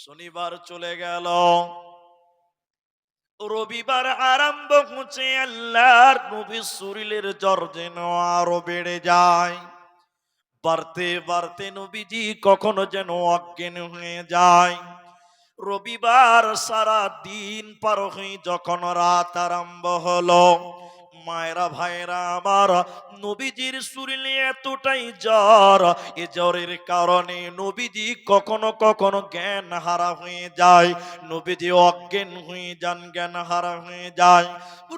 শনিবার চলে গেল। রবিবার আরম্ভ হচ্ছে আল্লাহর নবী শরীরের জ্বর যেন আরও বেড়ে যায়। বাড়তে বাড়তে নবীজি কখনো যেন অজ্ঞান হয়ে যায়। রবিবার সারা দিন পার হয়ে যখন রাত আরম্ভ হলো মায়েরা ভাইরা আমার নবীজির শরীরে এতটাই জ্বর, এ জ্বরের কারণে নবীজি কখনো কখনো জ্ঞান হারা হয়ে যায়, নবীজি অজ্ঞান হয়ে যান জ্ঞান হারা হয়ে যায়।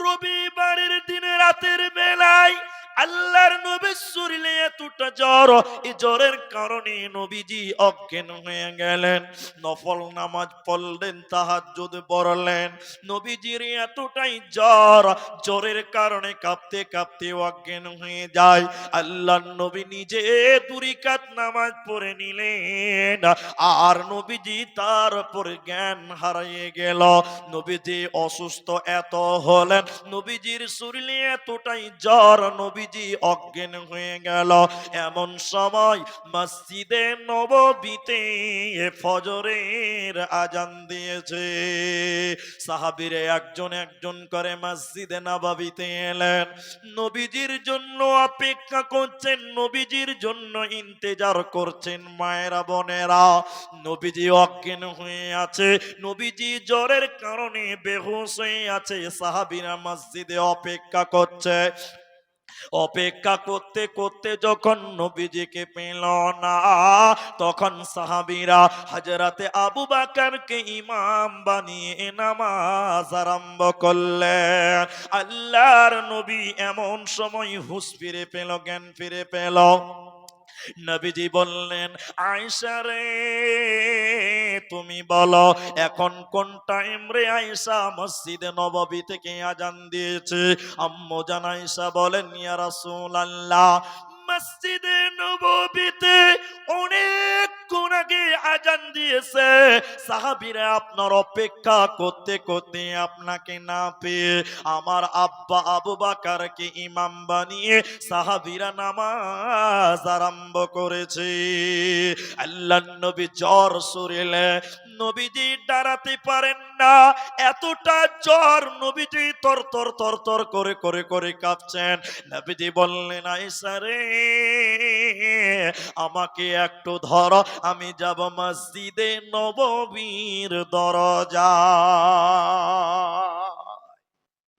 রবিবারের দিনে রাতের বেলায় আল্লাহর নবীর শরীরে এতটা জ্বর। এই জ্বরের কারণে নবীজি অজ্ঞান হয়ে গেলেন। নফল নামাজ পড়লেন, তাহাজ্জুদ পড়লেন। নবীজির এতটাই জ্বর, জ্বরের কারণে কাঁপতে কাঁপতে অজ্ঞান হয়ে যায়। আল্লাহর নবী নিজে দুরিকাত নামাজ পড়ে নিলেন। আর নবীজি তারপর জ্ঞান হারিয়ে গেল। নবীজি অসুস্থ এত হলেন। নবীজির শরীরে এতটাই জ্বর নবীজি অজ্ঞান হয়ে গেল। এমন সময় মসজিদে নববীতে ফজরের আজান দিয়েছে। সাহাবিরে একজন একজন করে মসজিদে নববীতে এলেন। নবীজির জন্য অপেক্ষা করছেন, নবীজির জন্য ইন্তেজার করছেন মায়েরা, বোনেরা। নবীজি অজ্ঞান হয়ে আছে। নবীজি জ্বরের কারণে বেহুশ হয়ে আছে। সাহাবিরা মসজিদে অপেক্ষা করছে। অপেক্ষা করতে করতে যখন নবীজিকে পেল না, তখন সাহাবিরা হাজরাতে আবু বাকারকে ইমাম বানিয়ে নামাজ আরম্ভ করলেন। আল্লাহর নবী এমন সময় হুশ ফিরে পেল, জ্ঞান ফিরে পেল। নবীজি বললেন আয়সা রে, তুমি বলো, এখন কোন টাইম রে আয়সা মসজিদে নববী থেকে আজান দিয়েছে? আম্মু জান আয়সা বলেন, ইয়া রাসূলুল্লাহ, মসজিদে নববীতে অনেক কোন আগে আজান দিয়েছে। সাহাবীরা আপনার অপেক্ষা করতে করতে আপনাকে না পেয়ে আমার আব্বা আবু বাকারকে ইমাম বানিয়ে সাহাবীরা নামাজ আরম্ভ করেছে। আল্লাহ নবী জ্বর শরীরে নবীজি দাঁড়াতে পারেন না। এতটা জ্বর নবীজি তর তর তর তর করে করে করে কাঁপছেন। নবীজি বললেন আইসা রে, আমাকে একটু ধর আমি যাব মসজিদে নববীর দরজা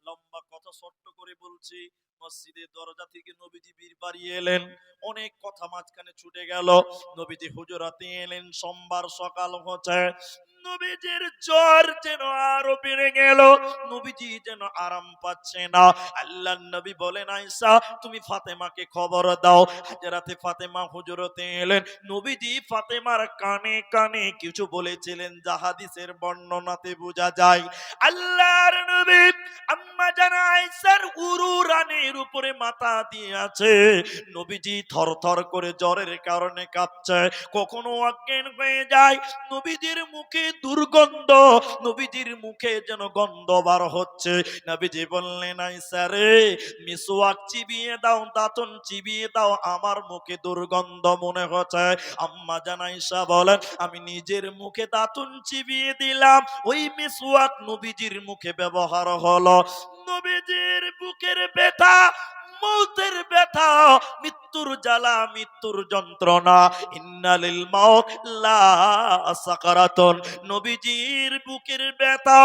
লম্বা কথা ছোট্ট করে বলছি, মসজিদের দরজা থেকে নবীজি বীর বাড়িয়ে এলেন, অনেক কথা মাঝখানে ছুটে গেল। নবীজি হুজরাতে এলেন, সোমবার সকাল হচ্ছে। নবীজির জ্বর যেন আরও বেড়ে গেল, নবীজি যেন আরাম পাচ্ছে না। আল্লাহ নবী বলেন আয়সা তুমি ফাতেমাকে খবর দাও। হাজরাতে ফাতেমা হুজরতে এলেন। নবীজি ফাতেমার কানে কানে কিছু বলেছিলেন জাহাদিসের বর্ণনাতে বোঝা যায়। আল্লাহর নবী আম্মা জানা আয়সার উরু রানের উপরে মাথা দিয়ে আছে। নবীজি থর করে জ্বরের কারণে কাঁপছে। কখনো অজ্ঞান হয়ে যায়। নবীজির মুখে দুর্গন্ধ। নবীজির মুখে যেন গন্ধ বার হচ্ছে। নবীজি বললেন আইসা রে মিসওয়াক চিবিয়ে দাও, দাঁতন চিবিয়ে দাও, আমার মুখে দুর্গন্ধ মনে হচ্ছে। আম্মা জানাইসা বলেন, আমি নিজের মুখে দাঁতন চিবিয়ে দিলাম, ওই মিসওয়াক নবীজির মুখে ব্যবহার হলো। নবীজির বুকের ব্যথা, মৌতের ব্যথা মৃত্যুর জ্বালা, মৃত্যুর যন্ত্রণা। ইন্নালিল মাউত নবীজির বুকের ব্যথা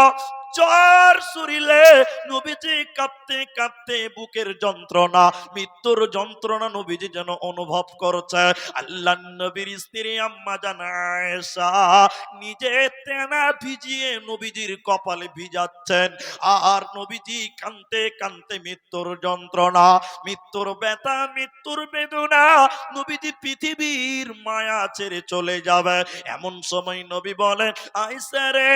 জ্বর শরীরে নবীজি কাঁপতে কাঁপতে বুকের যন্ত্রণা, মৃত্যুর যন্ত্রণা নবীজি যেন অনুভব করছে। আল্লাহ নবীর স্ত্রী আম্মা জানায়সা নিজে তেনা ভিজিয়ে নবীজির কপালে ভিজাচ্ছেন। আর নবীজি কানতে কানতে মৃত্যুর যন্ত্রণা, মৃত্যুর ব্যথা, মৃত্যুর বেদনা। নবীজি পৃথিবীর মায়া ছেড়ে চলে যাবে। এমন সময় নবী বলেন আইসা রে,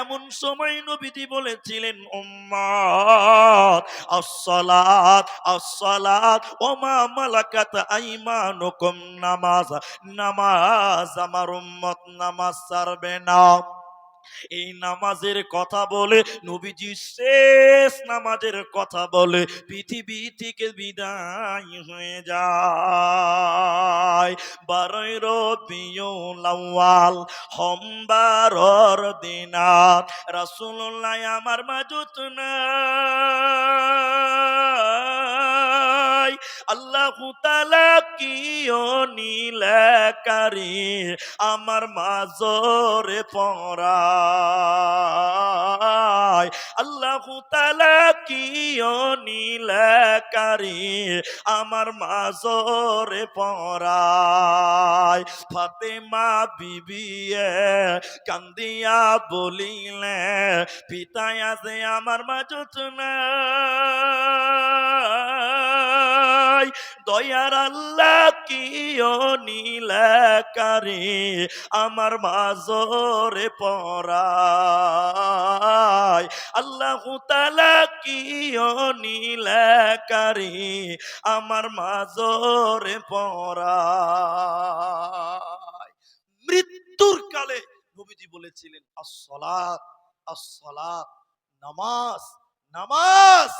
এমন সময় নবীজি বলেছিলেন উম্মাত আসসালাত আসসালাত, ওমা মালাকাত আইমানুকুম, নামাজ নামাজ আমার উম্মত নামাজ সারবে না। এই নামাজের কথা বলে, নবীজি শেষ নামাজের কথা বলে, পৃথিবী থেকে বিদায় হয়ে যায়। বারোই রবিউল আউয়াল সোমবারর দিনাত রাসূলুল্লাহ আমার মাজুত নাই। আল্লাহ তাআলা কিও নীলকারী আমার মাজরে পড়ায়। আল্লাহ তাআলা কিও নীলকারী আমার মাজরে পড়ায়। ফাতেমা বিবিয়ে কান্দিয়া বলিলে, পিতায় আছে আমার মাজুত নাই। দয়ার আল্লাহ কিও নীলকারী আমার মাজরে পড়ায় আল্লাহ তালা কিও নীলকারী আমার মাজরে পড়ায় মৃত্যুর কালে নবীজি বলেছিলেন, আসসালাত আসসালাত, নামাজ নামাজ!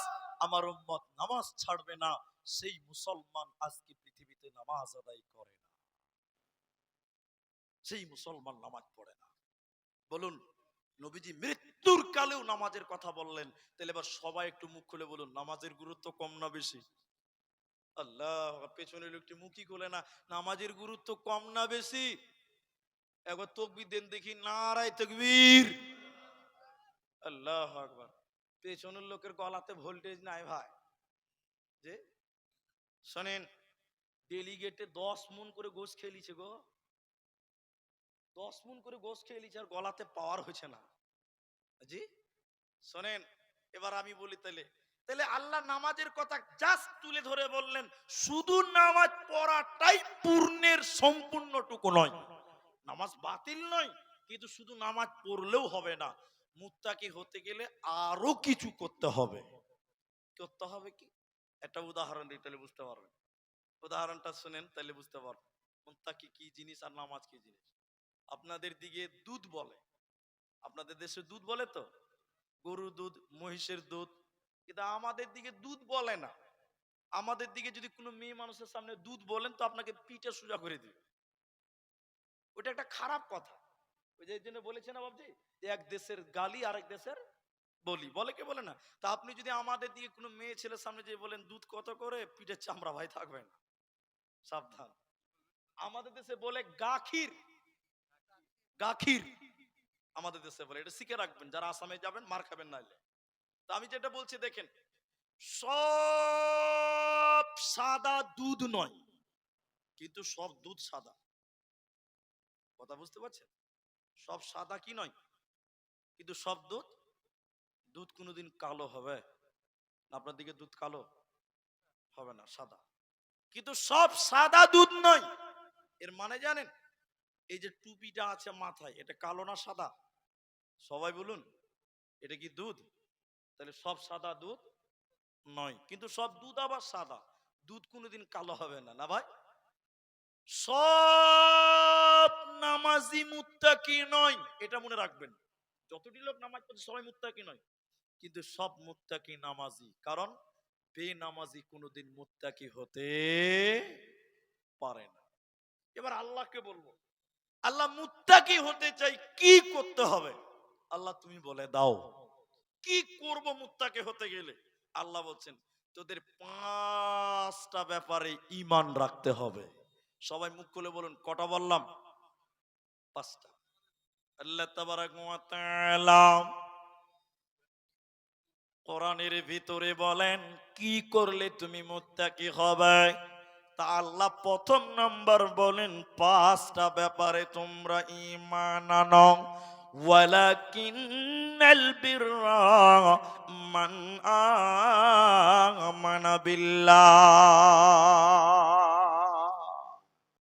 আমার উম্মত নামাজ ছাড়বে না। সেই মুসলমান আজকে পৃথিবীতে নামাজ আদায় করে না। সেই মুসলমান নামাজ পড়ে না। বলুন, নবীজি মৃত্যুর কালেও নামাজের কথা বললেন। তাহলে এবার সবাই একটু মুখ খুলে বলুন, নামাজের গুরুত্ব কম না বেশি? আল্লাহ পেছনে লোকটি মুখই খুলে না। নামাজের গুরুত্ব কম না বেশি? একবার তকবির দেন দেখি, নারায় তকবীর। আল্লাহ আকবার। পেছনের লোকের গলাতে ভোল্টেজ নাই ভাই। যে শোনেন ডেলিগেটে দশ মন করে গোস খেলিছে গো। দশ মন করে গোস খেলিছে আর গলাতে পাওয়ার হয়েছে না। জি শোনেন এবার আমি বলি তাহলে তাহলে আল্লাহ নামাজের কথা জাস্ট তুলে ধরে বললেন শুধু নামাজ পড়াটাই পূর্ণের সম্পূর্ণটুকু নয়। নামাজ বাতিল নয় কিন্তু শুধু নামাজ পড়লেও হবে না। মুত্তাকি হতে গেলে আরও কিছু করতে হবে। করতে হবে কি? একটা উদাহরণ দিই, তাহলে বুঝতে পারবেন। উদাহরণটা শুনেন, তাহলে বুঝতে পারবেন। মুত্তাকি কি জিনিস আর নামাজ কি জিনিস? আপনাদের দিকে দুধ বলে। আপনাদের দেশে দুধ বলে তো? গরুর দুধ, মহিষের দুধ। কিন্তু আমাদের দিকে দুধ বলে না। আমাদের দিকে যদি কোনো মেয়ে মানুষের সামনে দুধ বলেন, তো আপনাকে পিঠে সোজা করে দিবে। ওটা একটা খারাপ কথা। ওই যে জন্য বলেছে না বাবজি এক দেশের গালি আরেক দেশের বলি, বলে কে বলে না? তা আপনি যদি আমাদের দিকে কোনো মেয়ে ছেলের সামনে যে বলেন, দুধ কত করে? পিঠের চামড়া ভাই থাকবে না। সাবধান। আমাদের দেশে বলে গাখির। গাখির। আমাদের দেশে বলে। এটা শিখে রাখবেন। যারা আসামে যাবেন, মার খাবেন নাইলে। তা আমি যেটা বলছি, দেখেন, সব সাদা দুধ নয়, কিন্তু সব দুধ সাদা। কথা বুঝতে পারছেন? সব সাদা কি নয়, কিন্তু সব দুধ দুধ কোনোদিন কালো হবে? আপনার দিকে দুধ কালো? হবে না, সাদা। কিন্তু সব সাদা দুধ নয়। এর মানে জানেন, এই যে টুপিটা আছে মাথায়, এটা কালো না সাদা? সবাই বলুন, এটা কি দুধ? তাহলে সব সাদা দুধ নয়। কিন্তু সব দুধ আবার সাদা। দুধ কোনোদিন কালো হবে না না ভাই? সব নামাজি মুত্তাকি নয়। এটা মনে রাখবেন। যতটি লোক নামাজ পড়ছে সবাই মুত্তাকি নয়। কিন্তু সব মুত্তাকি নামাজি। কারণ বে বেনামাজি কোনোদিন মুত্তাকি হতে পারে না। এবার আল্লাহকে বলব, আল্লাহ মুত্তাকি হতে চাই কি করতে হবে? আল্লাহ তুমি বলে দাও। কি করব মুত্তাকি হতে গেলে? আল্লাহ বলছেন, তোদের পাঁচটা ব্যাপারে ইমান রাখতে হবে। সবাই মুখ খুলে বলুন, কটা বললাম? পাঁচটা। আল্লাহ তাবারাক ওয়া তাআলা কোরআনের ভিতরে বলেন, কি করলে তুমি মুত্তাকি হবে? তা আল্লাহ প্রথম নাম্বার বলেন, পাঁচটা ব্যাপারে তোমরা ইমান আনো। মান আমানা বিল্লাহ।